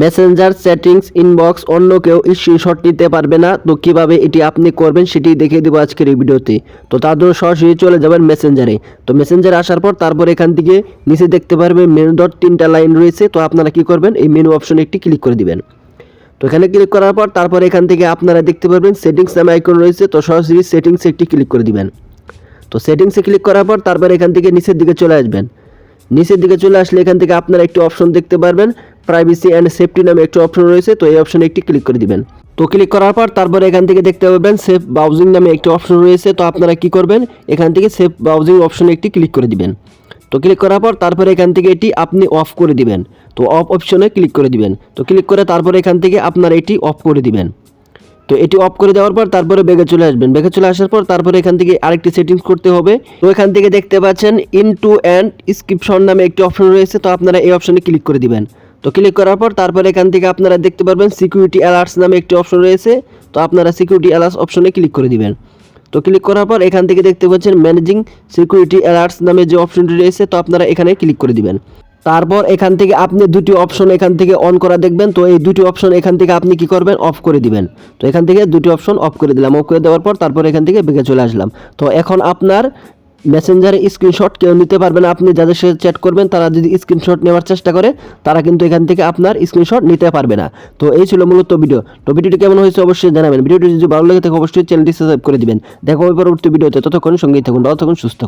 Messenger settings inbox অন্য কেউ screenshot নিতে পারবে না। তো কীভাবে এটি আপনি করবেন সেটি দেখিয়ে দেবো আজকের এই ভিডিওতে। তো তার জন্য সরাসরি চলে যাবেন মেসেঞ্জারে তো মেসেঞ্জারে আসার পর তারপর এখান থেকে নিচে দেখতে পারবেন মেনু ডট তিনটা লাইন রয়েছে। তো আপনারা কি করবেন? এই মেনু অপশনে একটি ক্লিক করে দিবেন। তো এখানে ক্লিক করার পর তারপর এখান থেকে আপনারা দেখতে পারবেন সেটিংস নামে আইকন রয়েছে। তো সরাসরি সেটিংসে একটি ক্লিক করে দিবেন। তো সেটিংসে ক্লিক করার পর তারপর এখান থেকে নিচের দিকে চলে আসবেন। নিচের দিকে চলে আসলে এখান থেকে আপনারা একটি অপশন দেখতে পারবেন। প্রাইভেসি অ্যান্ড সেফটি নামে একটি অপশন রয়েছে, তো এই অপশনে একটি ক্লিক করে দিবেন। তো ক্লিক করার পর তারপর এখান থেকে দেখতে পাবেন সেফ ব্রাউজিং নামে একটি অপশন রয়েছে, তো আপনারা কি করবেন? এখান থেকে সেফ ব্রাউজিং অপশনে একটি ক্লিক করে দিবেন। তো ক্লিক করার পর তারপরে এখান থেকে এটি আপনি অফ করে দিবেন। তো অফ অপশনে ক্লিক করে দিবেন। তো ক্লিক করে তারপরে এখান থেকে আপনার এটি অফ করে দিবেন। তো এটি অফ করে দেওয়ার পর তারপরে বেগে চলে আসবেন। বেগে চলে আসার পর তারপরে এখান থেকে আরেকটি সেটিংস করতে হবে। তো এখান থেকে দেখতে পাচ্ছেন ইন টু অ্যান্ড স্ক্রিপশন নামে একটি অপশন রয়েছে, তো আপনারা এই অপশনে ক্লিক করে দিবেন। তো ক্লিক করার পর তারপরে এখান থেকে আপনারা দেখতে পারবেন সিকিউরিটি অ্যালার্টস নামে একটি অপশন রয়েছে। তো আপনারা সিকিউরিটি অ্যালার্টস অপশনে ক্লিক করে দিবেন। তো ক্লিক করার পর এখান থেকে দেখতে পাচ্ছেন ম্যানেজিং সিকিউরিটি অ্যালার্টস নামে যে অপশনটি রয়েছে, তো আপনারা এখানে ক্লিক করে দিবেন। তারপর এখান থেকে আপনি দুটি অপশন এখান থেকে অন করা দেখবেন। তো এই দুটি অপশন এখান থেকে আপনি কি করবেন? অফ করে দিবেন। তো এখান থেকে দুটি অপশন অফ করে দিলাম। অফ করে দেওয়ার পর তারপর এখান থেকে বেগে চলে আসলাম। তো এখন আপনার মেসেঞ্জারে স্ক্রিনশট কেউ নিতে পারবে না। আপনি যাদের সাথে চ্যাট করবেন, তারা যদি স্ক্রিনশট নেওয়ার চেষ্টা করে, তারা কিন্তু এখান থেকে আপনার স্ক্রিনশট নিতে পারবে না। তো এই ছিল মূলত ভিডিও তো ভিডিওটি কেমন হয়েছে অবশ্যই জানাবেন। ভিডিওটি যদি ভালো লাগে থাকে, অবশ্যই চ্যানেলটি সাবস্ক্রাইব করে দিবেন। দেখো পরবর্তী ভিডিওতে ততক্ষণ সঙ্গেই থাকুন ততক্ষণ সুস্থ